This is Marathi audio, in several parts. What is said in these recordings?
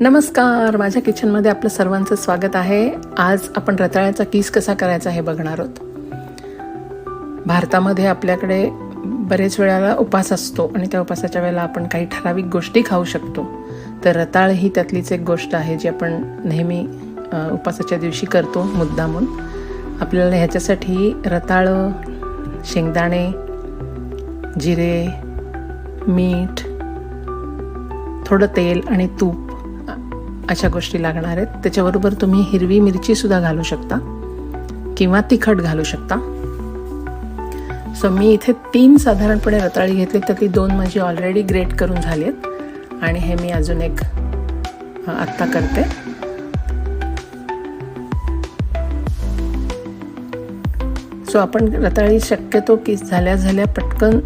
नमस्कार. माझ्या किचनमध्ये आपलं सर्वांचं स्वागत आहे. आज आपण रताळ्याचा किस कसा करायचा हे बघणार आहोत. भारतामध्ये आपल्याकडे बरेच वेळाला उपास असतो आणि त्या उपासाच्या वेळेला आपण काही ठराविक गोष्टी खाऊ शकतो. तर रताळ ही त्यातलीच एक गोष्ट आहे जी आपण नेहमी उपासाच्या दिवशी करतो मुद्दामून. आपल्याला ह्याच्यासाठी रताळ शेंगदाणे जिरे मीठ थोडं तेल आणि तूप अशा गोष्टी लागणार आहेत. त्याच्याबरोबर तुम्ही हिरवी मिरचीसुद्धा घालू शकता किंवा तिखट घालू शकता. सो मी इथे तीन साधारणपणे रताळी घेतली त्यातली दोन माझी ऑलरेडी ग्रेट करून झाली आहेत. आणि हे मी अजून एक आत्ता करते. सो आपण रताळी शक्यतो की झाल्या झाल्या पटकन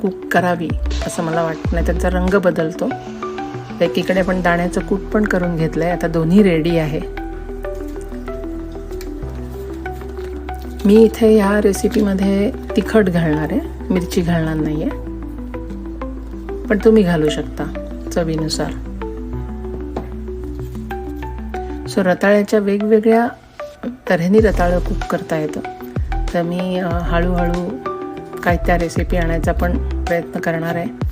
कुक करावी असं मला वाटत. नाही त्यांचा रंग बदलतो. एकीकडे पण दाण्याचं कूट पण करून घेतलंय. आता दोन्ही रेडी आहे. मी इथे ह्या रेसिपीमध्ये तिखट घालणार आहे. मिरची घालणार नाही आहे पण तुम्ही घालू शकता चवीनुसार. सो रताळ्याच्या वेगवेगळ्या तऱ्हेने रताळं कुक करता येतं. तर मी हळूहळू काय त्या रेसिपी आणायचा पण प्रयत्न करणार आहे.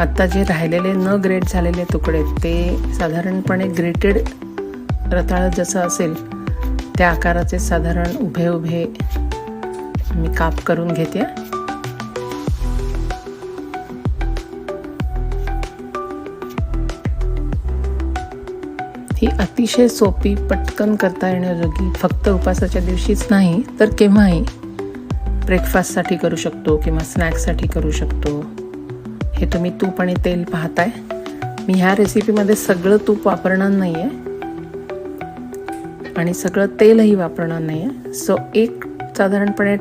आत्ता जे राहिलेले न ग्रेट झालेले तुकडे ते साधारणपणे ग्रेटेड रताळं जसं असेल त्या आकाराचे साधारण उभे उभे मी काप करून घेते. ही अतिशय सोपी पटकन करता येण्याजोगी फक्त उपासाच्या दिवशीच नाही तर केव्हाही ब्रेकफास्टसाठी करू शकतो किंवा स्नॅक्ससाठी करू शकतो. हे तुम्ही तूप आणि तेल पाहताय. मी ह्या रेसिपीमध्ये सगळं तूप वापरणार नाही आहे आणि सगळं तेलही वापरणार नाही आहे सो एक साधारणपणे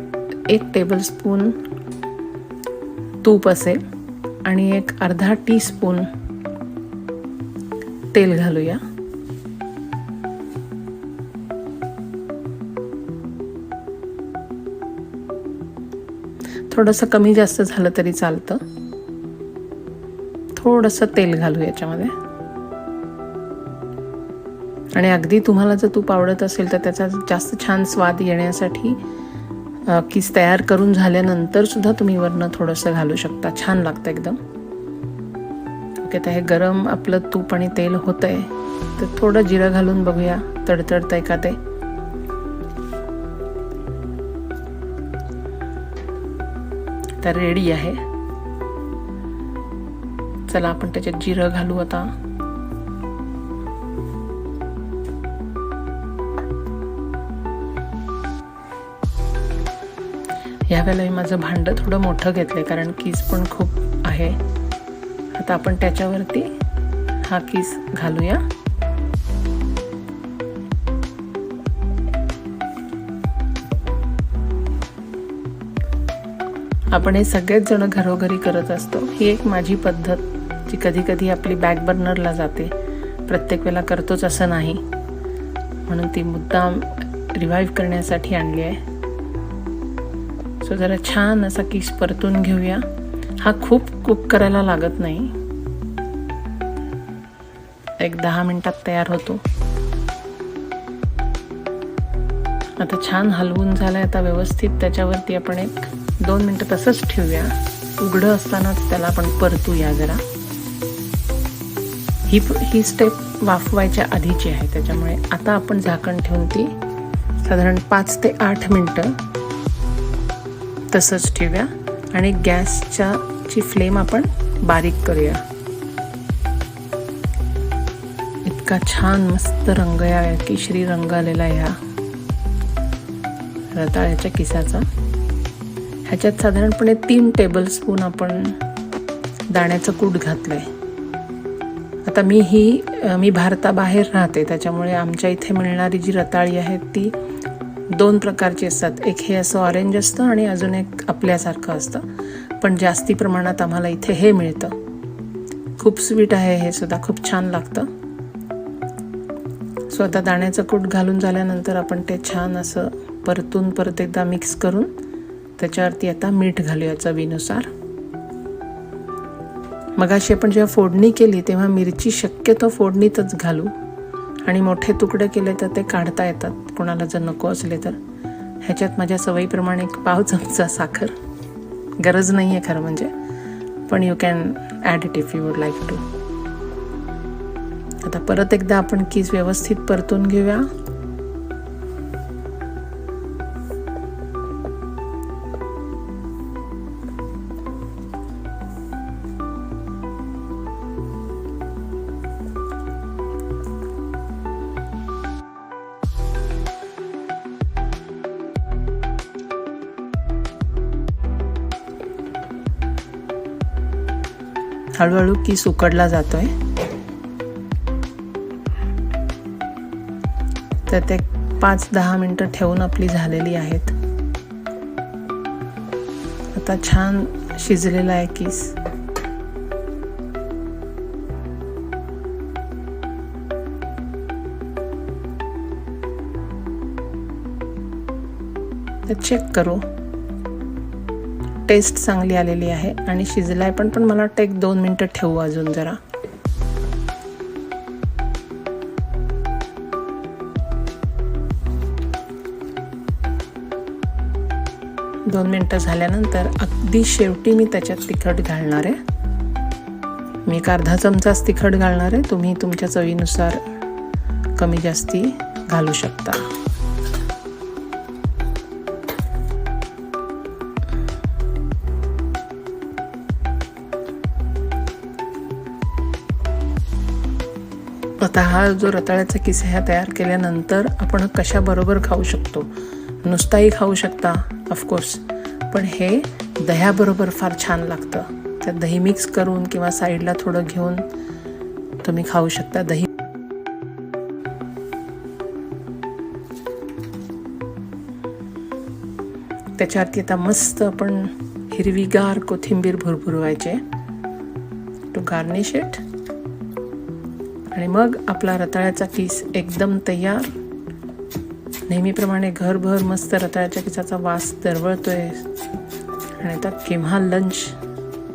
एक टेबलस्पून तूप असेल आणि एक अर्धा टीस्पून तेल घालूया. थोडंसं कमी जास्त झालं तरी चालतं. थोडंसं तेल घालू याच्यामध्ये. आणि अगदी तुम्हाला जर तूप आवडत असेल तर त्याचा जास्त छान स्वाद येण्यासाठी किस तयार करून झाल्यानंतर सुद्धा तुम्ही वरनं थोडंसं घालू शकता. छान लागतं एकदम. ओके तर हे गरम आपलं तूप आणि तेल होतंय. तर थोडं जिरं घालून बघूया. तडतडतंय का ते? तर रेडी आहे. चला आपण त्याच्यात जिरं घालू आता. ह्या मी माझं भांडं थोडं मोठं घेतलंय कारण कीस पण खूप आहे. आता आपण त्याच्यावरती हा कीस घालूया. आपण हे सगळेच जण घरोघरी करत असतो ही एक माझी पद्धत. जी कधी कधी आपली बॅक बर्नरला जाते. प्रत्येक वेळेला करतोच असं नाही. म्हणून ती मुद्दाम रिवाईव्ह करण्यासाठी आणली आहे. सो जरा छान असा किस परतून घेऊया. हा खूप कुक करायला लागत नाही. एक दहा मिनटात तयार होतो. आता छान हलवून झालं आहे आता व्यवस्थित त्याच्यावरती आपण एक दोन मिनटं तसंच ठेवूया. उघडं असतानाच त्याला आपण परतूया जरा. ही ही स्टेप वाफवायच्या आधीची आहे. त्याच्यामुळे आता आपण झाकण ठेवून ती साधारण पाच ते आठ मिनटं तसंच ठेवूया. आणि गॅसच्या ची फ्लेम आपण बारीक करूया. इतका छान मस्त रंग या केशरी रंग आलेला ह्या रताळ्याच्या किसाचा. ह्याच्यात साधारणपणे तीन टेबलस्पून आपण दाण्याचं कूट घातलं आहे आता मी ही मी भारताबाहेर राहते त्याच्यामुळे आमच्या इथे मिळणारी जी रताळी आहे ती दोन प्रकारची असतात. एक हे असं ऑरेंज असतं आणि अजून एक आपल्यासारखं असतं. पण जास्ती प्रमाणात आम्हाला इथे हे मिळतं. खूप स्वीट आहे हे सुद्धा खूप छान लागतं. सो आता दाण्याचं कूट घालून झाल्यानंतर आपण ते छान असं परतून परत एकदा मिक्स करून त्याच्यावरती आता मीठ घालूया चवीनुसार मगाशी आपण जेव्हा फोडणी केली तेव्हा मिरची शक्यतो फोडणीतच घालू. आणि मोठे तुकडे केले तर ते काढता येतात. कोणाला जर नको असले तर. ह्याच्यात माझ्या सवयीप्रमाणे एक पाव चमचा साखर. गरज नाही आहे खरं म्हणजे. पण you can add it if you would like to आता परत एकदा आपण कीज व्यवस्थित परतून घेऊया. हळूहळू किस उकडला जातोय. तर ते पाच दहा मिनटं ठेवून आपली झालेली आहेत. आता छान शिजलेला आहे किस. तर चेक करू. टेस्ट चांगली आलेली आहे आणि शिजलाय पण पण मला वाटतं एक दोन मिनटं ठेवू अजून जरा. दोन मिनटं झाल्यानंतर अगदी शेवटी मी त्याच्यात तिखट घालणार आहे. मी एक अर्धा चमचाच तिखट घालणार आहे. तुम्ही तुमच्या चवीनुसार कमी जास्ती घालू शकता. आता हा जो रताळ्याचा किस्सा ह्या तयार केल्यानंतर आपण कशाबरोबर खाऊ शकतो? नुसताही खाऊ शकता ऑफकोर्स पण हे दह्याबरोबर फार छान लागतं. त्यात दही मिक्स करून किंवा साईडला थोडं घेऊन तुम्ही खाऊ शकता. दही त्याच्यावरती आता मस्त आपण हिरवीगार कोथिंबीर भुरभुरवायचे. टू गार्निश इट आणि मग आपला रताळ्याचा किस एकदम तयार. नेहमीप्रमाणे घरभर मस्त रताळ्याच्या किसाचा वास दरवळतोय. आणि आता केव्हा लंच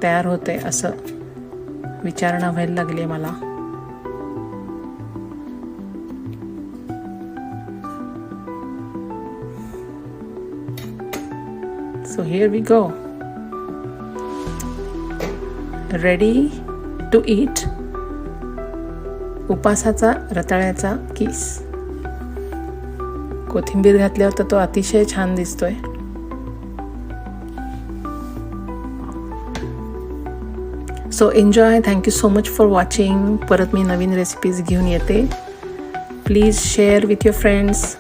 तयार होते असं विचारणा व्हायला लागली मला. So here we go ready to eat उपासाचा रताळ्याचा किस. कोथिंबीर घातल्यावर तर तो अतिशय छान दिसतोय. So enjoy thank you so much for watching परत मी नवीन रेसिपीज घेऊन येते. Please share with your friends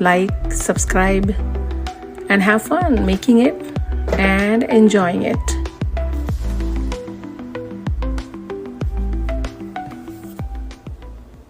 like subscribe and have fun making it and enjoying it